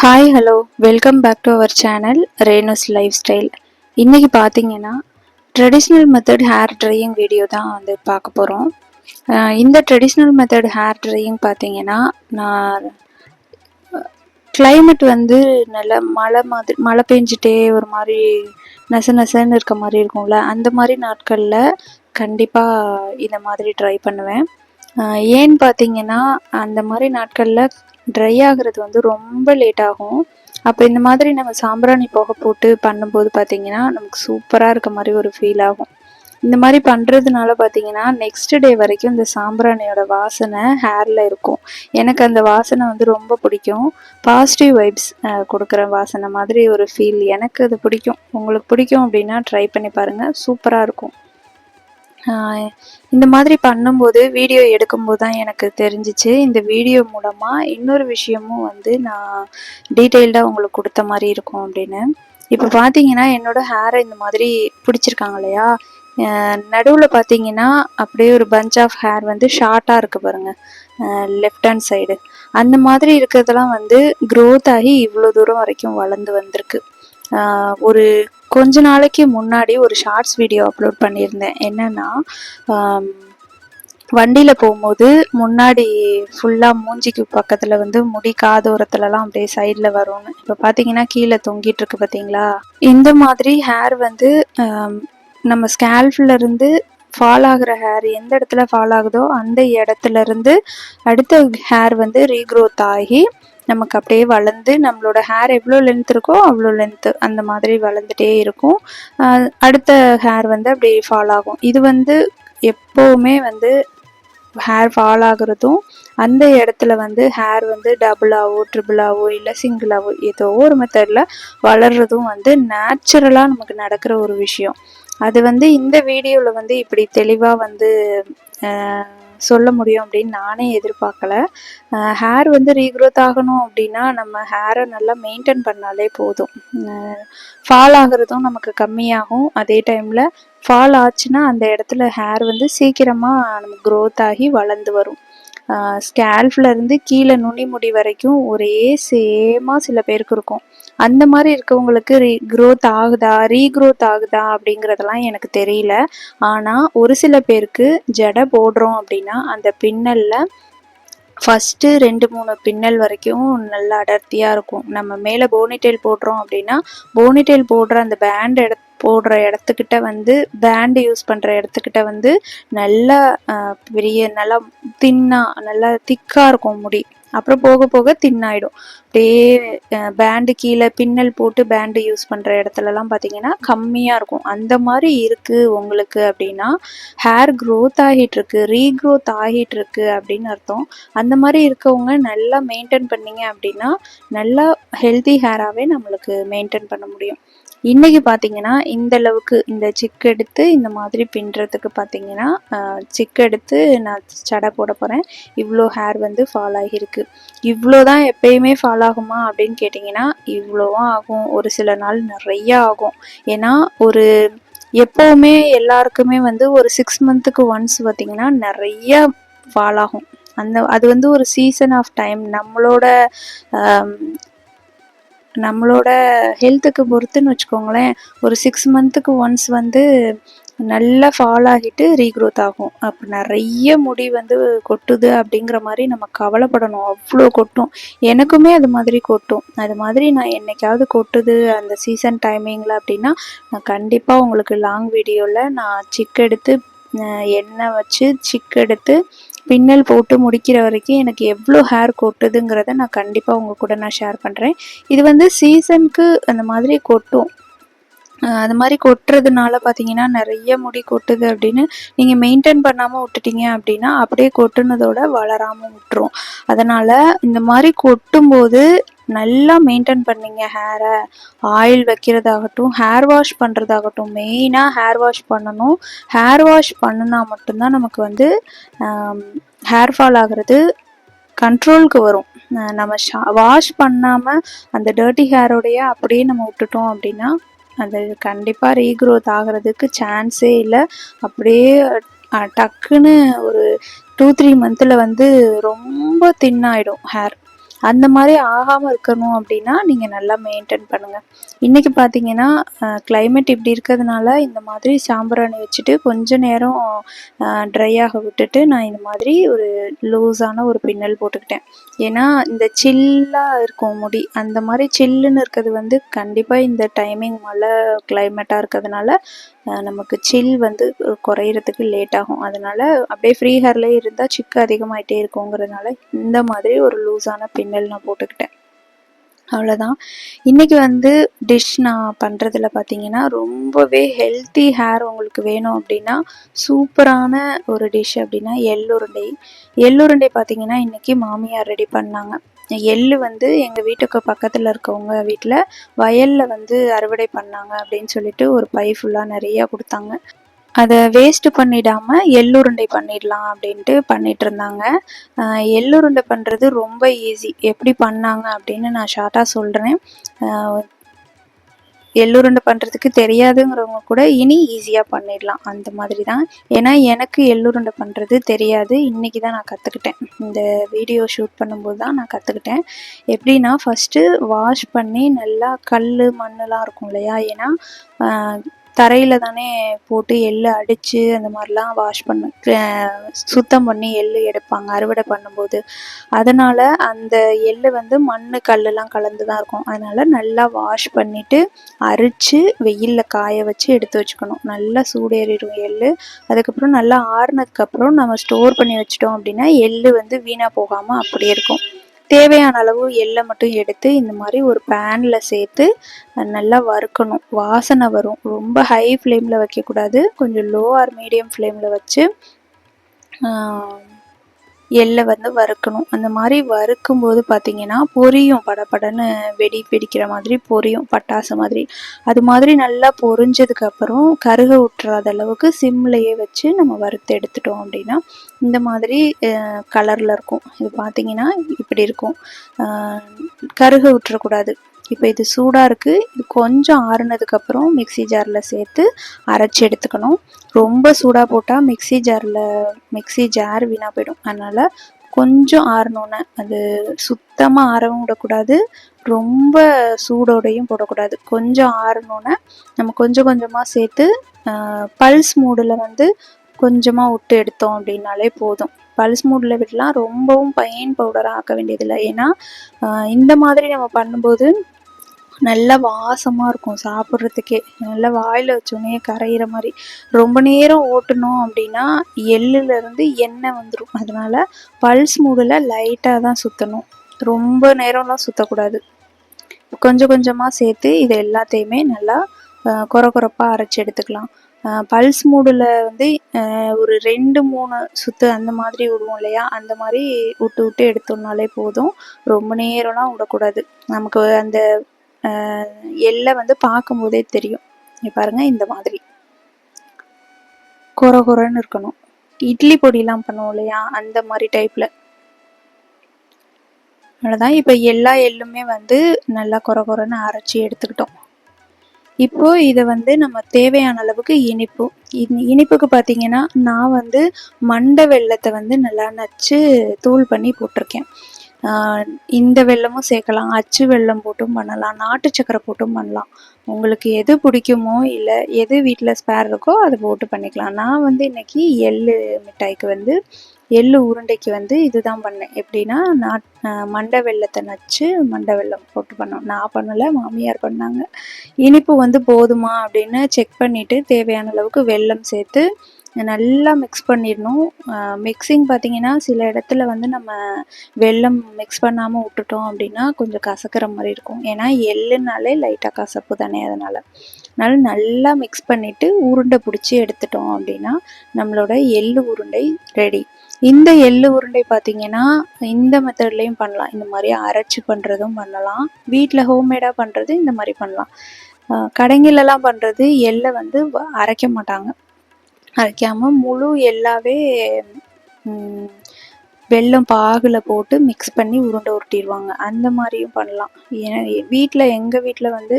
Hi hello welcome back to our channel Reno's life style இன்றைக்கி பார்த்தீங்கன்னா traditional method hair drying video தான் வந்து பார்க்க போகிறோம் இந்த ட்ரெடிஷ்னல் மெத்தட் ஹேர் ட்ரையிங் பார்த்தீங்கன்னா நான் கிளைமேட் வந்து நல்ல மழை மாதிரி மழை பெஞ்சிட்டே ஒரு மாதிரி நச நசன்னு இருக்க மாதிரி இருக்கும்ல அந்த மாதிரி நாட்களில் கண்டிப்பாக இந்த மாதிரி ட்ரை பண்ணுவேன். ஏன்னு பார்த்தீங்கன்னா அந்த மாதிரி நாட்களில் ட்ரை ஆகுறது வந்து ரொம்ப லேட் ஆகும். அப்போ இந்த மாதிரி நம்ம சாம்பிராணி புகை போட்டு பண்ணும்போது பார்த்தீங்கன்னா நமக்கு சூப்பராக இருக்க மாதிரி ஒரு ஃபீல் ஆகும். இந்த மாதிரி பண்ணுறதுனால பார்த்தீங்கன்னா நெக்ஸ்ட் டே வரைக்கும் இந்த சாம்பிராணியோட வாசனை ஹேரில் இருக்கும். எனக்கு அந்த வாசனை வந்து ரொம்ப பிடிக்கும். பாசிட்டிவ் வைப்ஸ் கொடுக்குற வாசனை மாதிரி ஒரு ஃபீல் எனக்கு அது பிடிக்கும். உங்களுக்கு பிடிக்கும் அப்படின்னா ட்ரை பண்ணி பாருங்கள் சூப்பராக இருக்கும். இந்த மாதிரி பண்ணும்போது வீடியோ எடுக்கும்போது தான் எனக்கு தெரிஞ்சிச்சு. இந்த வீடியோ மூலமாக இன்னொரு விஷயமும் வந்து நான் டீட்டெயில்டாக உங்களுக்கு கொடுத்த மாதிரி இருக்கும் அப்படின்னு. இப்போ பார்த்தீங்கன்னா என்னோடய ஹேரை இந்த மாதிரி பிடிச்சிருக்காங்க இல்லையா? நடுவில் பார்த்தீங்கன்னா அப்படியே ஒரு பஞ்ச் ஆஃப் ஹேர் வந்து ஷார்ட்டாக இருக்குது பாருங்கள் லெஃப்ட் ஹேண்ட் சைடு அந்த மாதிரி இருக்கிறதெல்லாம் வந்து க்ரோத் ஆகி இவ்வளோ தூரம் வரைக்கும் வளர்ந்து வந்திருக்கு. ஒரு கொஞ்ச நாளைக்கு முன்னாடி ஒரு ஷார்ட்ஸ் வீடியோ அப்லோட் பண்ணியிருந்தேன். என்னன்னா வண்டியில் போகும்போது முன்னாடி ஃபுல்லாக மூஞ்சிக்கு பக்கத்தில் வந்து முடி காதோரத்துலலாம் அப்படியே சைடில் வரும்னு. இப்போ பார்த்தீங்கன்னா கீழே தொங்கிட்டு இருக்கு பார்த்தீங்களா இந்த மாதிரி ஹேர் வந்து நம்ம ஸ்கேல்ஃப்ல இருந்து ஃபால் ஆகுற ஹேர் எந்த இடத்துல ஃபால் ஆகுதோ அந்த இடத்துல இருந்து அடுத்த ஹேர் வந்து ரீக்ரோத் ஆகி நமக்கு அப்படியே வளர்ந்து நம்மளோட ஹேர் எவ்வளோ லென்த் இருக்கோ அவ்வளோ லென்த்து அந்த மாதிரி வளர்ந்துட்டே இருக்கும். அடுத்த ஹேர் வந்து அப்படியே ஃபால் ஆகும். இது வந்து எப்போவுமே வந்து ஹேர் ஃபால் ஆகுறதும் அந்த இடத்துல வந்து ஹேர் வந்து டபுளாவோ ட்ரிபிளாவோ இல்லை சிங்கிளாவோ ஏதோ ஒரு மெத்தடில் வளர்றதும் வந்து நேச்சுரலாக நமக்கு நடக்கிற ஒரு விஷயம். அது வந்து இந்த வீடியோவில் வந்து இப்படி தெளிவாக வந்து சொல்ல முடியும் அப்படின்னு நானே எதிர்பார்க்கல. ஹேர் வந்து ரீக்ரோத் ஆகணும் அப்படின்னா நம்ம ஹேரை நல்லா மெயின்டைன் பண்ணாலே போதும். ஃபால் ஆகுறதும் நமக்கு கம்மியாகும். அதே டைமில் ஃபால் ஆச்சுன்னா அந்த இடத்துல ஹேர் வந்து சீக்கிரமாக நமக்கு க்ரோத் ஆகி வளர்ந்து வரும். ஸ்கேல்ஃப்லேருந்து கீழே நுனி முடி வரைக்கும் ஒரே சேமாக சில பேருக்கு இருக்கும். அந்த மாதிரி இருக்கவங்களுக்கு ரீ க்ரோத் ஆகுதா ரீக்ரோத் ஆகுதா அப்படிங்கிறதெல்லாம் எனக்கு தெரியல. ஆனால் ஒரு சில பேருக்கு ஜடை போடுறோம் அப்படின்னா அந்த பின்னலில் ஃபஸ்ட்டு ரெண்டு மூணு பின்னல் வரைக்கும் நல்லா அடர்த்தியாக இருக்கும். நம்ம மேலே போனிடெயில் போடுறோம் அப்படின்னா போனிடெயில் போடுற அந்த பேண்ட் எட போடுற இடத்துக்கிட்ட வந்து பேண்டு யூஸ் பண்ணுற இடத்துக்கிட்ட வந்து நல்லா பெரிய நல்லா தின்னாக நல்லா திக்காக இருக்கும் முடி. அப்புறம் போக போக தின்னாயிடும். அப்படியே பேண்டு கீழே பின்னல் போட்டு பேண்டு யூஸ் பண்ணுற இடத்துலலாம் பார்த்தீங்கன்னா கம்மியாக இருக்கும். அந்த மாதிரி இருக்குது உங்களுக்கு அப்படின்னா ஹேர் க்ரோத் ஆகிட்டுருக்கு ரீக்ரோத் ஆகிட்டுருக்கு அப்படின்னு அர்த்தம். அந்த மாதிரி இருக்கவங்க நல்லா மெயின்டைன் பண்ணீங்க அப்படின்னா நல்லா ஹெல்த்தி ஹேராகவே நம்மளுக்கு மெயின்டைன் பண்ண முடியும். இன்றைக்கி பார்த்தீங்கன்னா இந்த அளவுக்கு இந்த சிக் எடுத்து இந்த மாதிரி பின்னுறதுக்கு பார்த்தீங்கன்னா சிக் எடுத்து நான் சடை போட போகிறேன் இவ்வளோ ஹேர் வந்து ஃபால் ஆகியிருக்கு. இவ்வளோ தான் எப்பயுமே ஃபால் ஆகுமா அப்படின்னு கேட்டிங்கன்னா இவ்வளோவும் ஆகும். ஒரு சில நாள் நிறையா ஆகும். ஏன்னா ஒரு எப்போவுமே எல்லாருக்குமே வந்து ஒரு சிக்ஸ் மந்த்துக்கு ஒன்ஸ் பார்த்திங்கன்னா நிறைய ஃபால் ஆகும். அந்த அது வந்து ஒரு சீசன் ஆஃப் டைம் நம்மளோட நம்மளோட ஹெல்த்துக்கு பொறுத்துன்னு வச்சுக்கோங்களேன் ஒரு சிக்ஸ் மந்த்துக்கு ஒன்ஸ் வந்து நல்லா ஃபால் ஆகிட்டு ரீக்ரோத் ஆகும். அப்போ நிறைய முடி வந்து கொட்டுது அப்படிங்கிற மாதிரி நம்ம கவலைப்படணும். அவ்வளோ கொட்டும். எனக்குமே அது மாதிரி கொட்டும். அது மாதிரி நான் என்னைக்காவது கொட்டுது அந்த சீசன் டைமிங்கில் அப்படின்னா நான் கண்டிப்பாக உங்களுக்கு லாங் வீடியோவில் நான் சிக் எடுத்து எண்ணெய் வச்சு சிக் எடுத்து பின்னல் போட்டு முடிக்கிற வரைக்கும் எனக்கு எவ்வளோ ஹேர் கொட்டுதுங்கிறத நான் கண்டிப்பாக உங்கள் கூட நான் ஷேர் பண்ணுறேன் இது வந்து சீசனுக்கு அந்த மாதிரி கொட்டும். அது மாதிரி கொட்டுறதுனால பார்த்தீங்கன்னா நிறைய முடி கொட்டுது அப்படின்னு நீங்கள் மெயின்டைன் பண்ணாமல் விட்டுட்டீங்க அப்படின்னா அப்படியே கொட்டுனதோட வளராமல் விட்டுரும். அதனால் இந்த மாதிரி கொட்டும்போது நல்லா மெயின்டைன் பண்ணீங்க ஹேரை ஆயில் வைக்கிறதாகட்டும் ஹேர் வாஷ் பண்ணுறதாகட்டும் மெயினாக ஹேர் வாஷ் பண்ணணும். ஹேர் வாஷ் பண்ணினா மட்டும்தான் நமக்கு வந்து ஹேர் ஃபால் ஆகிறது கண்ட்ரோலுக்கு வரும். நம்ம ஷா வாஷ் பண்ணாமல் அந்த டர்ட்டி ஹேரோடைய அப்படியே நம்ம விட்டுட்டோம் அப்படின்னா அது கண்டிப்பாக ரீக்ரோத் ஆகிறதுக்கு சான்ஸே இல்லை. அப்படியே டக்குன்னு ஒரு டூ த்ரீ மந்தில் வந்து ரொம்ப தின்னாயிடும் ஹேர் அந்த மாதிரி ஆகாமல் இருக்கணும் அப்படின்னா நீங்கள் நல்லா மெயின்டைன் பண்ணுங்கள் இன்றைக்கி பார்த்தீங்கன்னா கிளைமேட் இப்படி இருக்கிறதுனால இந்த மாதிரி சாம்பிராணி வச்சுட்டு கொஞ்ச நேரம் ட்ரை ஆக விட்டுட்டு நான் இந்த மாதிரி ஒரு லூஸான ஒரு பின்னல் போட்டுக்கிட்டேன். ஏன்னா இந்த சில்லாக இருக்கும் முடி. அந்த மாதிரி சில்லுன்னு இருக்கிறது வந்து கண்டிப்பாக இந்த டைமிங் மழை கிளைமேட்டாக இருக்கிறதுனால நமக்கு சில் வந்து குறையிறதுக்கு லேட் ஆகும். அதனால அப்படியே ஃப்ரீ ஹேர்லேயே இருந்தால் சிக்கு அதிகமாகிட்டே இருக்குங்கிறதுனால இந்த மாதிரி ஒரு லூஸான பின்னல் நான் போட்டுக்கிட்டேன். அவ்வளோதான் இன்றைக்கி வந்து டிஷ் நான் பண்ணுறதுல பார்த்தீங்கன்னா ரொம்பவே ஹெல்த்தி ஹேர் உங்களுக்கு வேணும் அப்படின்னா சூப்பரான ஒரு டிஷ் அப்படின்னா எள்ளுருண்டை. எள்ளுருண்டை பார்த்தீங்கன்னா இன்றைக்கி மாமியார் ரெடி பண்ணாங்க. எள்ளு வந்து எங்கள் வீட்டுக்கு பக்கத்தில் இருக்கவங்க வீட்டில் வயலில் வந்து அறுவடை பண்ணாங்க அப்படின்னு சொல்லிட்டு ஒரு பை ஃபுல்லாக நிறையா கொடுத்தாங்க. அதை வேஸ்ட்டு பண்ணிடாமல் எள்ளுருண்டை பண்ணிடலாம் அப்படின்ட்டு பண்ணிகிட்ருந்தாங்க இருந்தாங்க எள்ளுருண்டை பண்ணுறது ரொம்ப ஈஸி எப்படி பண்ணாங்க அப்படின்னு நான் ஷார்ட்டாக சொல்கிறேன் எள்ளுருண்டை பண்ணுறதுக்கு தெரியாதுங்கிறவங்க கூட இனி ஈஸியாக பண்ணிடலாம். அந்த மாதிரி தான் ஏன்னா எனக்கு எள்ளுருண்டை பண்ணுறது தெரியாது. இன்றைக்கி தான் நான் கற்றுக்கிட்டேன் இந்த வீடியோ ஷூட் பண்ணும்போது தான் நான் கற்றுக்கிட்டேன் எப்படின்னா ஃபஸ்ட்டு வாஷ் பண்ணி நல்லா கல் மண்ணெலாம் இருக்கும் இல்லையா? ஏன்னா தரையில் தானே போட்டு எள் அடித்து அந்த மாதிரிலாம் வாஷ் பண்ண சுத்தம் பண்ணி எள் எடுப்பாங்க அறுவடை பண்ணும்போது. அதனால் அந்த எள் வந்து மண் கல்லெலாம் கலந்து தான் இருக்கும். அதனால் நல்லா வாஷ் பண்ணிவிட்டு அரித்து வெயிலில் காய வச்சு எடுத்து வச்சுக்கணும். நல்லா சூடேறிடும் எள் அதுக்கப்புறம் நல்லா ஆறுனதுக்கப்புறம் நம்ம ஸ்டோர் பண்ணி வச்சிட்டோம் அப்படின்னா எள் வந்து வீணாக போகாமல் அப்படியே இருக்கும். தேவையான அளவு எள்ளை மட்டும் எடுத்து இந்த மாதிரி ஒரு பேனில் சேர்த்து நல்லா வறுக்கணும். வாசனை வரும். ரொம்ப ஹை ஃப்ளேமில் வைக்கக்கூடாது. கொஞ்சம் லோ ஆர் மீடியம் ஃப்ளேமில் வச்சு எள்ளை வந்து வறுக்கணும். அந்த மாதிரி வறுக்கும் போது பார்த்தீங்கன்னா பொரியும் படப்படன்னு வெடி பிடிக்கிற மாதிரி பொரியும் பட்டாசு மாதிரி. அது மாதிரி நல்லா பொரிஞ்சதுக்கப்புறம் கருக விட்டுறாத அளவுக்கு சிம்லையே வச்சு நம்ம வறுத்து எடுத்துட்டோம் அப்படின்னா இந்த மாதிரி கலரில் இருக்கும். இது பார்த்தீங்கன்னா இப்படி இருக்கும். கருக விட்டுறக்கூடாது இப்போ இது சூடாக இருக்குது இது கொஞ்சம் ஆறுனதுக்கப்புறம் மிக்சி ஜாரில் சேர்த்து அரைச்சி எடுத்துக்கணும். ரொம்ப சூடாக போட்டால் மிக்சி ஜாரில் மிக்சி ஜார் வீணாக போயிடும். அதனால் கொஞ்சம் ஆறணுன்னு அது சுத்தமாக ஆறவும் விடக்கூடாது. ரொம்ப சூடோடையும் போடக்கூடாது. கொஞ்சம் ஆறணுன்னு நம்ம கொஞ்சம் கொஞ்சமாக சேர்த்து பல்ஸ் மூடில் வந்து கொஞ்சமாக விட்டு எடுத்தோம் அப்படின்னாலே போதும். பல்ஸ் மூடில் விடலாம். ரொம்பவும் பையன் பவுடராக ஆக்க வேண்டியதில்லை. ஏன்னா இந்த மாதிரி நம்ம பண்ணும்போது நல்லா வாசமாக இருக்கும் சாப்பிட்றதுக்கே. நல்லா வாயில் வச்சோடனே கரையிற மாதிரி. ரொம்ப நேரம் ஓட்டணும் அப்படின்னா எள்ளுலேருந்து எண்ணெய் வந்துடும் அதனால் பல்ஸ் மூடில் லைட்டாக தான் சுற்றணும் ரொம்ப நேரம்லாம் சுற்றக்கூடாது கொஞ்சம் கொஞ்சமாக சேர்த்து இது எல்லாத்தையுமே நல்லா குறை குறைப்பாக அரைச்சி எடுத்துக்கலாம். பல்ஸ் மூடில் வந்து ஒரு ரெண்டு மூணு சுற்று அந்த மாதிரி விடுவோம் இல்லையா? அந்த மாதிரி விட்டு விட்டு எடுத்தோம்னாலே போதும். ரொம்ப நேரம்லாம் விடக்கூடாது. நமக்கு அந்த எல்லை வந்து பார்க்கும்போதே தெரியும். நீ பாருங்க இந்த மாதிரி. குற குறைன்னு இருக்கணும். இட்லி பொடியெலாம் பண்ணுவோம் இல்லையா? அந்த மாதிரி டைப்பில் அவ்வளோதான் இப்போ எல்லா எள்ளுமே வந்து நல்லா குறை குறைன்னு அரைச்சி எடுத்துக்கிட்டோம். இப்போ இதை வந்து நம்ம தேவையான அளவுக்கு இனிப்பு. இனிப்புக்கு பார்த்தீங்கன்னா நான் வந்து மண்டை வெள்ளத்தை வந்து நல்லா நச்சு தூள் பண்ணி போட்டிருக்கேன். இந்த வெள்ளமும் சேர்க்கலாம் அச்சு வெள்ளம் போட்டும் பண்ணலாம் நாட்டு சக்கரை போட்டும் பண்ணலாம். உங்களுக்கு எது பிடிக்குமோ இல்லை எது வீட்டில் ஸ்பேர் இருக்கோ அதை போட்டு பண்ணிக்கலாம். நான் வந்து இன்றைக்கி எள்ளு மிட்டாய்க்கு வந்து எள்ளு உருண்டைக்கு வந்து இதுதான் பண்ணேன். எப்படின்னா நாட் மண்டை வெள்ளத்தை நச்சு மண்டை வெள்ளம் போட்டு பண்ணோம். நான் பண்ணலை மாமியார் பண்ணாங்க. இனிப்பு வந்து போதுமா அப்படின்னு செக் பண்ணிவிட்டு தேவையான அளவுக்கு வெல்லம் சேர்த்து நல்லா மிக்ஸ் பண்ணிடணும். மிக்சிங் பார்த்திங்கன்னா சில இடத்துல வந்து நம்ம வெல்லம் மிக்ஸ் பண்ணாமல் விட்டுட்டோம் அப்படின்னா கொஞ்சம் கசக்கிற மாதிரி இருக்கும். ஏன்னா எள்ளுனாலே லைட்டாக கசப்பு தானே அதனால். அதனால் நல்லா மிக்ஸ் பண்ணிவிட்டு உருண்டை பிடிச்சி எடுத்துட்டோம் அப்படின்னா நம்மளோட எள்ளு உருண்டை ரெடி இந்த எள்ளு உருண்டை பார்த்தீங்கன்னா இந்த மெத்தட்லேயும் பண்ணலாம். இந்த மாதிரி அரைச்சி பண்ணுறதும் பண்ணலாம். வீட்டில் ஹோம்மேடாக பண்ணுறது இந்த மாதிரி பண்ணலாம். கடைங்களெல்லாம் பண்ணுறது எள்ளை வந்து அரைக்க மாட்டாங்க. அரைக்காமல் முழு எல்லாவே வெல்லம் பாகில் போட்டு மிக்ஸ் பண்ணி உருண்டை உருட்டிடுவாங்க அந்த மாதிரியும் பண்ணலாம். ஏன்னா வீட்டில் எங்கள் வீட்டில் வந்து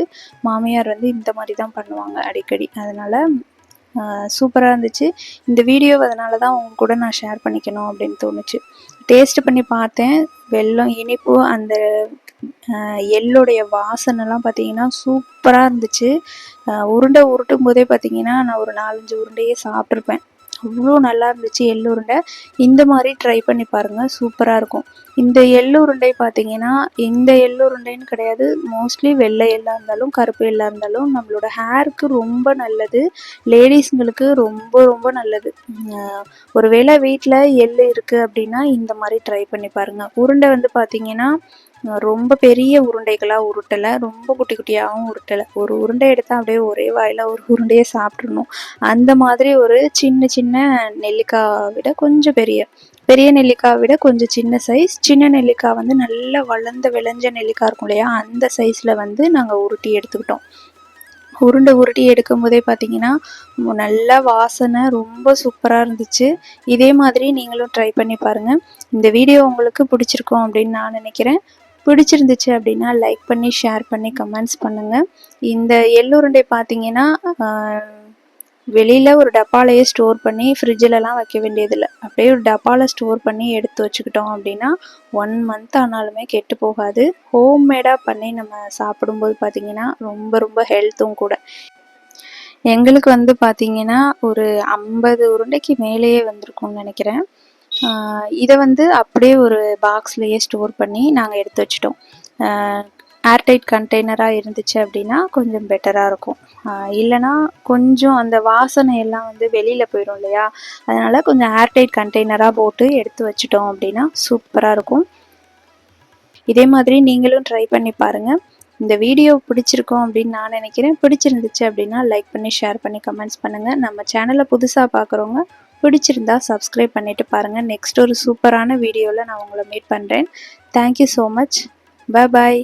மாமியார் வந்து இந்த மாதிரி தான் பண்ணுவாங்க அடிக்கடி. அதனால் சூப்பராக இருந்துச்சு. இந்த வீடியோ அதனால தான் உங்க கூட நான் ஷேர் பண்ணிக்கணும் அப்படின்னு தோணுச்சு. டேஸ்ட் பண்ணி பார்த்தேன். வெல்லம் இனிப்பு அந்த எள்ளுடைய வாசனைலாம் பார்த்தீங்கன்னா சூப்பராக இருந்துச்சு. ஆஹ் உருண்டை உருட்டும் போதே பார்த்தீங்கன்னா நான் ஒரு நாலஞ்சு உருண்டையே சாப்பிட்ருப்பேன் அவ்வளோ நல்லா இருந்துச்சு எள்ளு உருண்டை இந்த மாதிரி ட்ரை பண்ணி பாருங்கள் சூப்பராக இருக்கும். இந்த எள்ளு உருண்டை பார்த்தீங்கன்னா இந்த எள்ளு உருண்டைன்னு கிடையாது. மோஸ்ட்லி வெள்ளை எல்லாக இருந்தாலும் கருப்பு எள்ளா இருந்தாலும் நம்மளோட ஹேருக்கு ரொம்ப நல்லது. லேடிஸுங்களுக்கு ரொம்ப ரொம்ப நல்லது. ஒருவேளை வீட்டில் எள்ளு இருக்குது அப்படின்னா இந்த மாதிரி ட்ரை பண்ணி பாருங்கள் உருண்டை வந்து பார்த்தீங்கன்னா ரொம்ப பெரிய உருண்டைகளாக உருட்டலை. ரொம்ப குட்டி குட்டியாகவும் உருட்டலை. ஒரு உருண்டை எடுத்தால் அப்படியே ஒரே வாயில் ஒரு உருண்டையை சாப்பிட்றணும் அந்த மாதிரி ஒரு சின்ன சின்ன நெல்லிக்காய் விட கொஞ்சம் பெரிய. பெரிய நெல்லிக்காய் விட கொஞ்சம் சின்ன சைஸ் சின்ன நெல்லிக்காய் வந்து நல்லா வளர்ந்த விளைஞ்ச நெல்லிக்காய் இருக்கும் இல்லையா? அந்த சைஸில் வந்து நாங்கள் உருட்டி எடுத்துக்கிட்டோம். உருண்டை உருட்டி எடுக்கும் போதே பார்த்தீங்கன்னா நல்லா நல்ல வாசனை ரொம்ப சூப்பராக இருந்துச்சு. இதே மாதிரி நீங்களும் ட்ரை பண்ணி பாருங்கள் இந்த வீடியோ உங்களுக்கு பிடிச்சிருக்கும் அப்படின்னு நான் நினைக்கிறேன். பிடிச்சிருந்துச்சு அப்படின்னா லைக் பண்ணி ஷேர் பண்ணி கமெண்ட்ஸ் பண்ணுங்கள் இந்த எள்ளுருண்டை பார்த்தீங்கன்னா வெளியில் ஒரு டப்பாலையே ஸ்டோர் பண்ணி ஃப்ரிட்ஜிலலாம் வைக்க வேண்டியதில்லை. அப்படியே ஒரு டப்பாவில் ஸ்டோர் பண்ணி எடுத்து வச்சுக்கிட்டோம் அப்படின்னா ஒன் மந்த் ஆனாலுமே கெட்டு போகாது. ஹோம்மேடாக பண்ணி நம்ம சாப்பிடும்போது பார்த்தீங்கன்னா ரொம்ப ரொம்ப ஹெல்த்தும் கூட. எங்களுக்கு வந்து பார்த்திங்கன்னா ஒரு ஐம்பது உருண்டைக்கு மேலேயே வந்திருக்கும்னு நினைக்கிறேன். இதை வந்து அப்படியே ஒரு பாக்ஸ்லேயே ஸ்டோர் பண்ணி நாங்கள் எடுத்து வச்சிட்டோம். ஏர்டைட் கண்டெய்னராக இருந்துச்சு அப்படின்னா கொஞ்சம் பெட்டராக இருக்கும். இல்லைன்னா கொஞ்சம் அந்த வாசனை எல்லாம் வந்து வெளியில் போயிடும் இல்லையா? அதனால் கொஞ்சம் ஏர்டைட் கண்டெய்னராக போட்டு எடுத்து வச்சிட்டோம் அப்படின்னா சூப்பராக இருக்கும். இதே மாதிரி நீங்களும் ட்ரை பண்ணி பாருங்கள் இந்த வீடியோ பிடிச்சிருக்கும் அப்படின்னு நான் நினைக்கிறேன். பிடிச்சிருந்துச்சு அப்படின்னா லைக் பண்ணி ஷேர் பண்ணி கமெண்ட்ஸ் பண்ணுங்கள் நம்ம சேனலை புதுசாக பார்க்குறவங்க பிடிச்சிருந்தா சப்ஸ்கிரைப் பண்ணிவிட்டு பாருங்கள் நெக்ஸ்ட் ஒரு சூப்பரான வீடியோவில் நான் உங்களை மீட் பண்ணுறேன் thank you so much bye bye